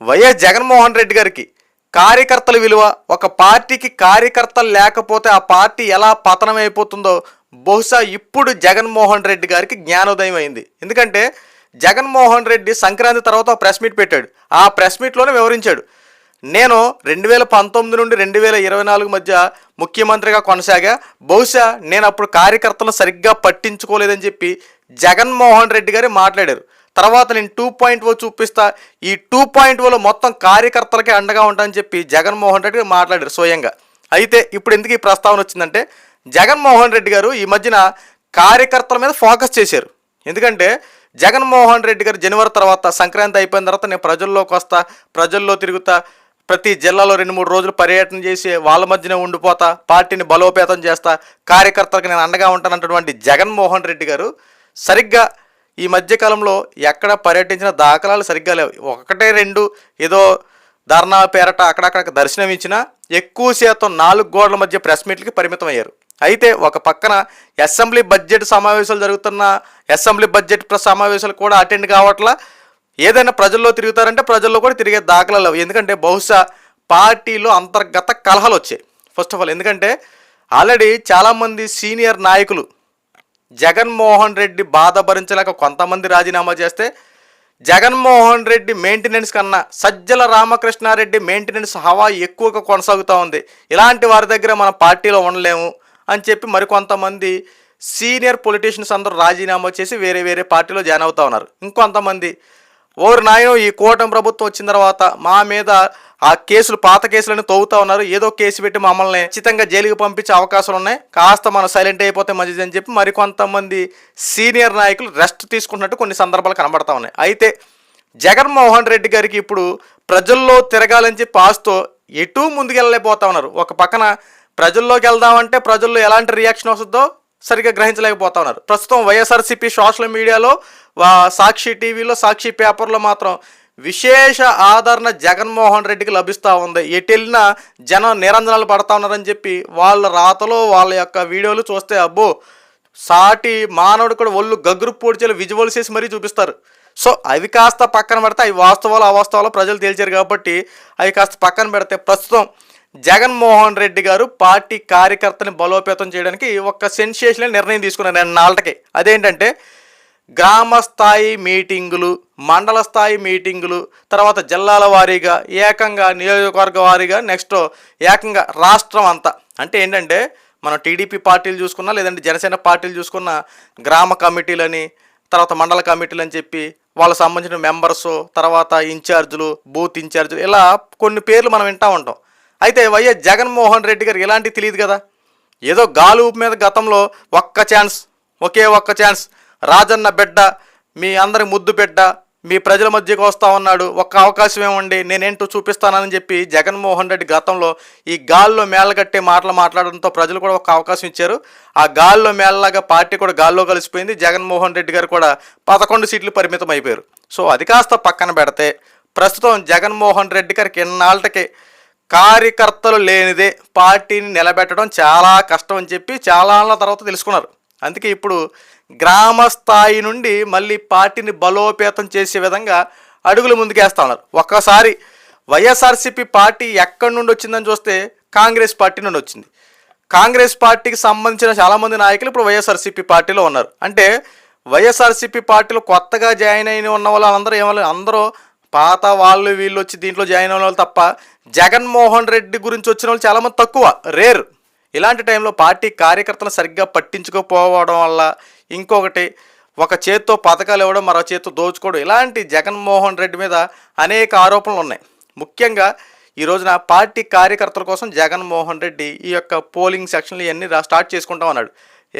YS Jaganmohan Reddy గారికి కార్యకర్తల విలువ ఒక పార్టీకి కార్యకర్తలు లేకపోతే ఆ పార్టీ ఎలా పతనం అయిపోతుందో బహుశా ఇప్పుడు జగన్మోహన్ రెడ్డి గారికి జ్ఞానోదయం అయింది. ఎందుకంటే జగన్మోహన్ రెడ్డి సంక్రాంతి తర్వాత ప్రెస్ మీట్ పెట్టాడు. ఆ ప్రెస్ మీట్లోనే వివరించాడు. నేను రెండు వేల పంతొమ్మిది నుండి రెండు వేల ఇరవై నాలుగు మధ్య ముఖ్యమంత్రిగా కొనసాగా బహుశా నేను అప్పుడు కార్యకర్తలను సరిగ్గా పట్టించుకోలేదని చెప్పి జగన్మోహన్ రెడ్డి గారు మాట్లాడారు. తర్వాత నేను టూ పాయింట్ ఓ చూపిస్తా. ఈ టూ పాయింట్ ఓలో మొత్తం కార్యకర్తలకే అండగా ఉంటానని చెప్పి జగన్మోహన్ రెడ్డి గారు మాట్లాడారు స్వయంగా. అయితే ఇప్పుడు ఎందుకు ఈ ప్రస్తావన వచ్చిందంటే జగన్మోహన్ రెడ్డి గారు ఈ మధ్యన కార్యకర్తల మీద ఫోకస్ చేశారు. ఎందుకంటే జగన్మోహన్ రెడ్డి గారు జనవరి తర్వాత సంక్రాంతి అయిపోయిన తర్వాత నేను ప్రజల్లోకి వస్తా ప్రజల్లో తిరుగుతా ప్రతి జిల్లాలో రెండు మూడు రోజులు పర్యటన చేసి వాళ్ళ మధ్యనే ఉండిపోతా పార్టీని బలోపేతం చేస్తా కార్యకర్తలకు నేను అండగా ఉంటానన్నటువంటి జగన్మోహన్ రెడ్డి గారు సరిగ్గా ఈ మధ్యకాలంలో ఎక్కడ పర్యటించిన దాఖలాలు సరిగ్గా లేవు. ఒకటే రెండు ఏదో ధర్నా పేరట అక్కడక్కడ దర్శనం ఇచ్చినా ఎక్కువ శాతం నాలుగు గోడల మధ్య ప్రెస్ మీట్లకి పరిమితం అయ్యారు. అయితే ఒక పక్కన అసెంబ్లీ బడ్జెట్ సమావేశాలు జరుగుతున్న అసెంబ్లీ బడ్జెట్ సమావేశాలు కూడా అటెండ్ కావట్లా. ఏదైనా ప్రజల్లో తిరుగుతారంటే ప్రజల్లో కూడా తిరిగే దాఖలాలు లేవు. ఎందుకంటే బహుశా పార్టీలో అంతర్గత కలహాలు వచ్చాయి. ఫస్ట్ ఆఫ్ ఆల్ ఎందుకంటే ఆల్రెడీ చాలామంది సీనియర్ నాయకులు జగన్మోహన్ రెడ్డి బాధ భరించలేక కొంతమంది రాజీనామా చేస్తే జగన్మోహన్ రెడ్డి మెయింటెనెన్స్ కన్నా సజ్జల రామకృష్ణారెడ్డి మెయింటెనెన్స్ హవా ఎక్కువగా కొనసాగుతూ ఉంది. ఇలాంటి వారి దగ్గర మన పార్టీలో ఉండలేము అని చెప్పి మరికొంతమంది సీనియర్ పొలిటీషియన్స్ అందరూ రాజీనామా చేసి వేరే వేరే పార్టీలో జాయిన్ అవుతా ఉన్నారు. ఇంకొంతమంది ఓరు నాయన ఈ కూటమి ప్రభుత్వం వచ్చిన తర్వాత మా మీద ఆ కేసులు పాత కేసులను తవ్వుతా ఉన్నారు. ఏదో కేసు పెట్టి మమ్మల్ని ఖచ్చితంగా జైలుకి పంపించే అవకాశాలు ఉన్నాయి. కాస్త మనం సైలెంట్ అయిపోతే మంచిది అని చెప్పి మరికొంతమంది సీనియర్ నాయకులు రెస్ట్ తీసుకున్నట్టు కొన్ని సందర్భాలు కనబడతా ఉన్నాయి. అయితే జగన్మోహన్ రెడ్డి గారికి ఇప్పుడు ప్రజల్లో తిరగాలని చెప్పి ఆస్తో ఎటు ముందుకెళ్ళలేకపోతా ఉన్నారు. ఒక పక్కన ప్రజల్లోకి వెళ్దామంటే ప్రజల్లో ఎలాంటి రియాక్షన్ వస్తుందో సరిగ్గా గ్రహించలేకపోతా ఉన్నారు. ప్రస్తుతం వైఎస్ఆర్సీపీ సోషల్ మీడియాలో వా- సాక్షి టీవీలో సాక్షి పేపర్లో మాత్రం విశేష ఆదరణ జగన్మోహన్ రెడ్డికి లభిస్తూ ఉంది. ఎటు వెళ్ళినా జనం నిరంజనాలు పడతా ఉన్నారని చెప్పి వాళ్ళ రాతలో వాళ్ళ యొక్క వీడియోలు చూస్తే అబ్బో సాటి మానవుడు కూడా ఒళ్ళు గగ్గురు పూడ్చేలు విజువల్స్ చేసి మరీ చూపిస్తారు. సో అవి కాస్త పక్కన పెడితే అవి వాస్తవాలు అవాస్తవాలు ప్రజలు తేల్చారు కాబట్టి అవి కాస్త పక్కన పెడితే ప్రస్తుతం జగన్మోహన్ రెడ్డి గారు పార్టీ కార్యకర్తని బలోపేతం చేయడానికి ఒక సెన్సేషనల్ నిర్ణయం తీసుకున్నారు. నేను నాళ్ళకి అదేంటంటే గ్రామ స్థాయి మీటింగులు మండల స్థాయి మీటింగులు తర్వాత జిల్లాల వారీగా ఏకంగా నియోజకవర్గ వారీగా నెక్స్ట్ ఏకంగా రాష్ట్రం అంతా. అంటే ఏంటంటే మనం టీడీపీ పార్టీలు చూసుకున్నా లేదంటే జనసేన పార్టీలు చూసుకున్న గ్రామ కమిటీలని తర్వాత మండల కమిటీలు అని చెప్పి వాళ్ళకి సంబంధించిన మెంబర్స్ తర్వాత ఇన్ఛార్జులు బూత్ ఇన్ఛార్జులు ఇలా కొన్ని పేర్లు మనం వింటా ఉంటాం. అయితే వైఎస్ జగన్మోహన్ రెడ్డి గారికి ఇలాంటివి తెలియదు కదా. ఏదో గాలు మీద గతంలో ఒక్క ఛాన్స్ ఒకే ఒక్క ఛాన్స్ రాజన్న బిడ్డ మీ అందరి ముద్దు బిడ్డ మీ ప్రజల మధ్యకు వస్తా ఉన్నాడు. ఒక్క అవకాశం ఏమండి నేనేంటో చూపిస్తానని చెప్పి జగన్మోహన్ రెడ్డి గతంలో ఈ గాల్లో మేళ్ళగట్టే మాటలు మాట్లాడడంతో ప్రజలు కూడా ఒక అవకాశం ఇచ్చారు. ఆ గాల్లో మేళలాగా పార్టీ కూడా గాల్లో కలిసిపోయింది. జగన్మోహన్ రెడ్డి గారు కూడా పదకొండు సీట్లు పరిమితం అయిపోయారు. సో అది కాస్త పక్కన పెడితే ప్రస్తుతం జగన్మోహన్ రెడ్డి గారికి ఎన్నాళ్ళకి కార్యకర్తలు లేనిదే పార్టీని నిలబెట్టడం చాలా కష్టం అని చెప్పి చాలా తర్వాత తెలుసుకున్నారు. అందుకే ఇప్పుడు గ్రామ స్థాయి నుండి మళ్ళీ పార్టీని బలోపేతం చేసే విధంగా అడుగులు ముందుకేస్తా ఉన్నారు. ఒక్కసారి వైఎస్ఆర్సీపీ పార్టీ ఎక్కడి నుండి వచ్చిందని చూస్తే కాంగ్రెస్ పార్టీ నుండి వచ్చింది. కాంగ్రెస్ పార్టీకి సంబంధించిన చాలామంది నాయకులు ఇప్పుడు వైఎస్ఆర్సీపీ పార్టీలో ఉన్నారు. అంటే వైఎస్ఆర్సీపీ పార్టీలో కొత్తగా జాయిన్ అయిన ఉన్న వాళ్ళందరూ ఏమో అందరూ పాత వాళ్ళు వీళ్ళు వచ్చి దీంట్లో జాయిన్ అయిన వాళ్ళు తప్ప జగన్మోహన్ రెడ్డి గురించి వచ్చిన వాళ్ళు చాలామంది తక్కువ రేర్. ఇలాంటి టైంలో పార్టీ కార్యకర్తలు సరిగ్గా పట్టించుకోకపోవడం వల్ల ఇంకొకటి ఒక చేత్తో పథకాలు ఇవ్వడం మరో చేత్తో దోచుకోవడం. ఇలాంటి జగన్మోహన్ రెడ్డి మీద అనేక ఆరోపణలు ఉన్నాయి. ముఖ్యంగా ఈ రోజున పార్టీ కార్యకర్తల కోసం జగన్మోహన్ రెడ్డి ఈ యొక్క పోలింగ్ సెక్షన్లు ఇవన్నీ రా- స్టార్ట్ చేసుకుంటాం అన్నాడు.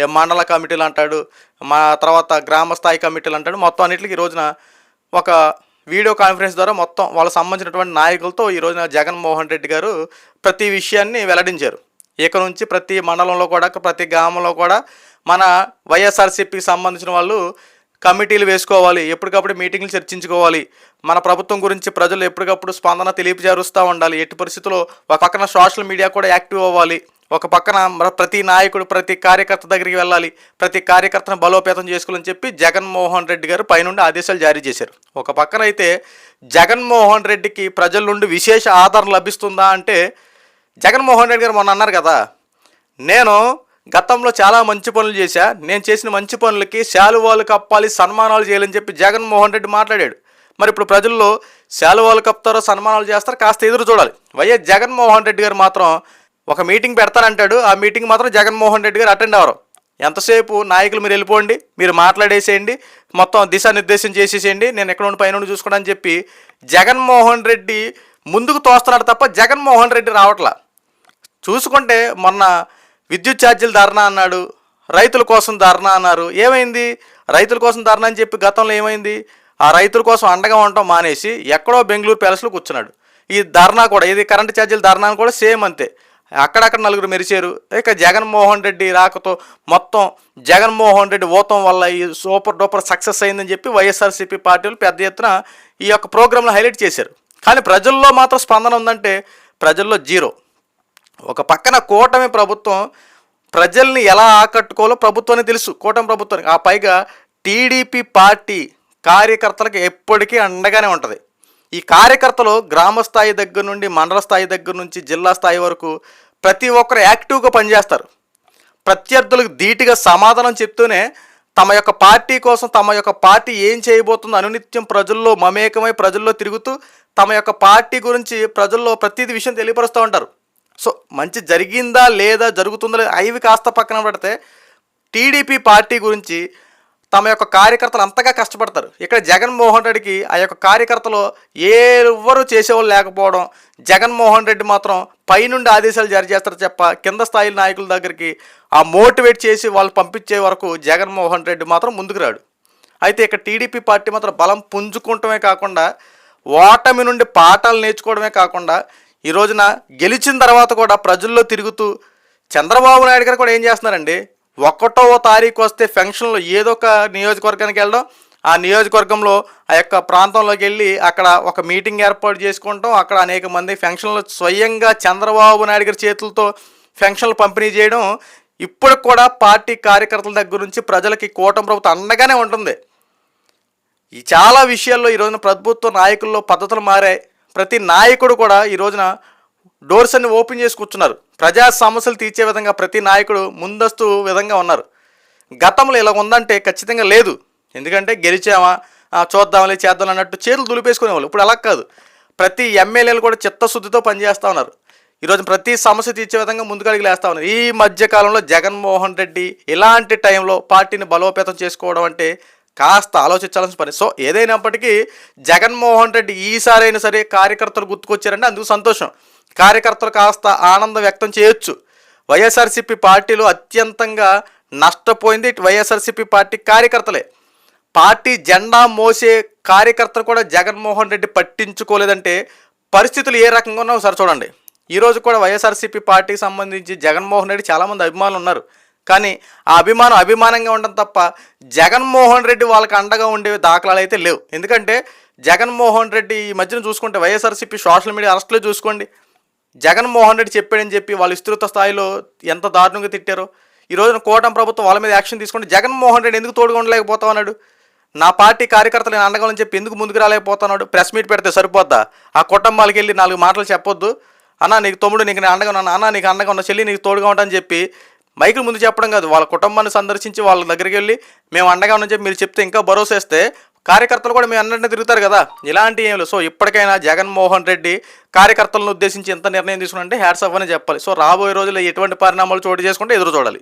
మండల కమిటీలు అంటాడు మా తర్వాత గ్రామ స్థాయి కమిటీలు అంటాడు. మొత్తం అన్నింటికి ఈ రోజున ఒక వీడియో కాన్ఫరెన్స్ ద్వారా మొత్తం వాళ్ళకి సంబంధించినటువంటి నాయకులతో ఈ రోజున జగన్మోహన్ రెడ్డి గారు ప్రతి విషయాన్ని వెల్లడించారు. ఇక నుంచి ప్రతి మండలంలో కూడా ప్రతి గ్రామంలో కూడా మన వైఎస్ఆర్సీపీకి సంబంధించిన వాళ్ళు కమిటీలు వేసుకోవాలి ఎప్పటికప్పుడు మీటింగ్లు చర్చించుకోవాలి. మన ప్రభుత్వం గురించి ప్రజలు ఎప్పటికప్పుడు స్పందన తెలియజేరుస్తూ ఉండాలి. ఎట్టి పరిస్థితుల్లో ఒక పక్కన సోషల్ మీడియా కూడా యాక్టివ్ అవ్వాలి. ఒక పక్కన ప్రతి నాయకుడు ప్రతి కార్యకర్త దగ్గరికి వెళ్ళాలి. ప్రతి కార్యకర్తను బలోపేతం చేసుకోవాలని చెప్పి జగన్మోహన్ రెడ్డి గారు పైనుండి ఆదేశాలు జారీ చేశారు. ఒక పక్కన అయితే జగన్మోహన్ రెడ్డికి ప్రజల నుండి విశేష ఆదరణ లభిస్తుందా అంటే జగన్మోహన్ రెడ్డి గారు మొన్న అన్నారు కదా నేను గతంలో చాలా మంచి పనులు చేశా నేను చేసిన మంచి పనులకి శాలువాలు కప్పాలి సన్మానాలు చేయాలని చెప్పి జగన్మోహన్ రెడ్డి మాట్లాడాడు. మరి ఇప్పుడు ప్రజల్లో శాలువాలు కప్తారో సన్మానాలు చేస్తారో కాస్త ఎదురు చూడాలి. వైఎస్ జగన్మోహన్ రెడ్డి గారు మాత్రం ఒక మీటింగ్ పెడతానంటాడు ఆ మీటింగ్ మాత్రం జగన్మోహన్ రెడ్డి గారు అటెండ్ అవ్వరు. ఎంతసేపు నాయకులు మీరు వెళ్ళిపోండి మీరు మాట్లాడేసేయండి మొత్తం దిశానిర్దేశం చేసేసేయండి నేను ఎక్కడ ఉండి పైన ఉండి చూసుకోవడానికి చెప్పి జగన్మోహన్ రెడ్డి ముందుకు తోస్తున్నాడు తప్ప జగన్మోహన్ రెడ్డి రావట్లా. చూసుకుంటే మొన్న విద్యుత్ ఛార్జీలు ధర్నా అన్నాడు రైతుల కోసం ధర్నా అన్నారు. ఏమైంది? రైతుల కోసం ధర్నా అని చెప్పి గతంలో ఏమైంది? ఆ రైతుల కోసం అండగా ఉండటం మానేసి ఎక్కడో బెంగళూరు ప్యాలెస్లో కూర్చున్నాడు. ఈ ధర్నా కూడా ఇది కరెంటు ఛార్జీల ధర్నా కూడా సేమ్ అంతే. అక్కడక్కడ నలుగురు మెరిచారు ఇక జగన్మోహన్ రెడ్డి రాకతో మొత్తం జగన్మోహన్ రెడ్డి ఓతం వల్ల ఈ సూపర్ డూపర్ సక్సెస్ అయిందని చెప్పి వైఎస్ఆర్సీపీ పార్టీలు పెద్ద ఎత్తున ఈ యొక్క ప్రోగ్రాంలో హైలైట్ చేశారు. కానీ ప్రజల్లో మాత్రం స్పందన ఉందంటే ప్రజల్లో జీరో. ఒక పక్కన కూటమి ప్రభుత్వం ప్రజల్ని ఎలా ఆకట్టుకోవాలో ప్రభుత్వానికి తెలుసు. కూటమి ప్రభుత్వానికి ఆ పైగా టీడీపీ పార్టీ కార్యకర్తలకు ఎప్పటికీ అండగానే ఉంటుంది. ఈ కార్యకర్తలు గ్రామ స్థాయి దగ్గర నుండి మండల స్థాయి దగ్గర నుంచి జిల్లా స్థాయి వరకు ప్రతి ఒక్కరు యాక్టివ్గా పనిచేస్తారు. ప్రత్యర్థులకు ధీటుగా సమాధానం చెప్తూనే తమ యొక్క పార్టీ కోసం తమ యొక్క పార్టీ ఏం చేయబోతుందో అనునిత్యం ప్రజల్లో మమేకమై ప్రజల్లో తిరుగుతూ తమ యొక్క పార్టీ గురించి ప్రజల్లో ప్రతిదీ విషయం తెలియపరుస్తూ ఉంటారు. సో మంచి జరిగిందా లేదా జరుగుతుందా లేదా అవి కాస్త పక్కన పెడితే టీడీపీ పార్టీ గురించి తమ యొక్క కార్యకర్తలు అంతగా కష్టపడతారు. ఇక్కడ జగన్మోహన్ రెడ్డికి ఆ యొక్క కార్యకర్తలు ఎవ్వరు చేసేవాళ్ళు లేకపోవడం జగన్మోహన్ రెడ్డి మాత్రం పైనుండి ఆదేశాలు జారీ చేస్తారు చెప్ప కింద స్థాయి నాయకుల దగ్గరికి ఆ మోటివేట్ చేసి వాళ్ళు పంపించే వరకు జగన్మోహన్ రెడ్డి మాత్రం ముందుకు రాడు. అయితే ఇక్కడ టీడీపీ పార్టీ మాత్రం బలం పుంజుకుంటమే కాకుండా ఓటమి నుండి పాఠాలు నేర్చుకోవడమే కాకుండా ఈ రోజున గెలిచిన తర్వాత కూడా ప్రజల్లో తిరుగుతూ చంద్రబాబు నాయుడు గారు కూడా ఏం చేస్తున్నారండి? ఒకటవ తారీఖు వస్తే ఫంక్షన్లో ఏదో ఒక నియోజకవర్గానికి వెళ్ళడం ఆ నియోజకవర్గంలో ఆ యొక్క ప్రాంతంలోకి వెళ్ళి అక్కడ ఒక మీటింగ్ ఏర్పాటు చేసుకుంటాం. అక్కడ అనేక మంది ఫంక్షన్లు స్వయంగా చంద్రబాబు నాయుడు గారి చేతులతో ఫంక్షన్లు పంపిణీ చేయడం ఇప్పుడు కూడా పార్టీ కార్యకర్తల దగ్గర నుంచి ప్రజలకి కూటమి ప్రభుత్వం అండగానే ఉంటుంది. ఈ చాలా విషయాల్లో ఈ రోజున ప్రభుత్వ నాయకుల్లో పద్ధతులు మారాయి. ప్రతి నాయకుడు కూడా ఈ రోజున డోర్స్ అన్ని ఓపెన్ చేసి కూర్చున్నారు. ప్రజా సమస్యలు తీర్చే విధంగా ప్రతి నాయకుడు ముందస్తు విధంగా ఉన్నారు. గతంలో ఇలా ఉందంటే ఖచ్చితంగా లేదు. ఎందుకంటే గెలిచామా ఆ, చూద్దాంలే చేద్దాం అన్నట్టు చేతులు దులిపేసుకునేవాళ్ళు. ఇప్పుడు అలా కాదు. ప్రతి ఎమ్మెల్యేలు కూడా చిత్తశుద్ధితో పనిచేస్తూ ఉన్నారు. ఈరోజు ప్రతి సమస్య తీర్చే విధంగా ముందుకడిగి లేస్తా ఉన్నారు. ఈ మధ్యకాలంలో జగన్మోహన్ రెడ్డి ఇలాంటి టైంలో పార్టీని బలోపేతం చేసుకోవడం అంటే కాస్త ఆలోచించాల్సిన పని. సో ఏదైనప్పటికీ జగన్మోహన్ రెడ్డి ఈసారైనా సరే కార్యకర్తలు గుర్తుకొచ్చారంటే అందుకు సంతోషం. కార్యకర్తలు కాస్త ఆనందం వ్యక్తం చేయొచ్చు. వైఎస్ఆర్సీపీ పార్టీలో అత్యంతంగా నష్టపోయింది వైఎస్ఆర్సీపీ పార్టీ కార్యకర్తలే. పార్టీ జెండా మోసే కార్యకర్తలు కూడా జగన్మోహన్ రెడ్డి పట్టించుకోలేదంటే పరిస్థితులు ఏ రకంగా ఉన్నా ఒకసారి చూడండి. ఈరోజు కూడా వైఎస్ఆర్సీపీ పార్టీకి సంబంధించి జగన్మోహన్ రెడ్డి చాలామంది అభిమానులు ఉన్నారు. కానీ ఆ అభిమానం అభిమానంగా ఉండడం తప్ప జగన్మోహన్ రెడ్డి వాళ్ళకి అండగా ఉండే దాఖలాలు అయితే లేవు. ఎందుకంటే జగన్మోహన్ రెడ్డి ఈ మధ్యన చూసుకుంటే వైఎస్ఆర్సీపీ సోషల్ మీడియా అరెస్ట్లో చూసుకోండి. జగన్మోహన్ రెడ్డి చెప్పాడని చెప్పి వాళ్ళు విస్తృత స్థాయిలో ఎంత దారుణంగా తిట్టారో ఈ రోజున కూటమి ప్రభుత్వం వాళ్ళ మీద యాక్షన్ తీసుకుంటే జగన్మోహన్ రెడ్డి ఎందుకు తోడుగా ఉండలేకపోతా అన్నాడు నా పార్టీ కార్యకర్తలు నేను అండగాలని చెప్పి ఎందుకు ముందుకు రాలేకపోతున్నాడు? ప్రెస్ మీట్ పెడితే సరిపోద్దా? ఆ కుటుంబాలకి వెళ్ళి నాలుగు మాటలు చెప్పొద్దు. అన్న నీకు తమ్ముడు నీకు నేను అండగా ఉన్నాను. అన్న నీకు అండగా ఉన్న చెల్లి నీకు తోడుగా ఉంటానని చెప్పి మైకులు ముందు చెప్పడం కాదు వాళ్ళ కుటుంబాన్ని సందర్శించి వాళ్ళ దగ్గరికి వెళ్ళి మేము అండగా ఉన్నా చెప్పి మీరు చెప్తే ఇంకా భరోసా ఇస్తే కార్యకర్తలు కూడా మేము అన్నట్టు తిరుగుతారు కదా. ఇలాంటి ఏం సో ఇప్పటికైనా జగన్మోహన్ రెడ్డి కార్యకర్తలను ఉద్దేశించి ఎంత నిర్ణయం తీసుకున్నారంటే హ్యాట్స్ అవ్వని చెప్పాలి. సో రాబోయే రోజుల్లో ఎటువంటి పరిణామాలు చోటు చేసుకుంటే ఎదురు చూడాలి.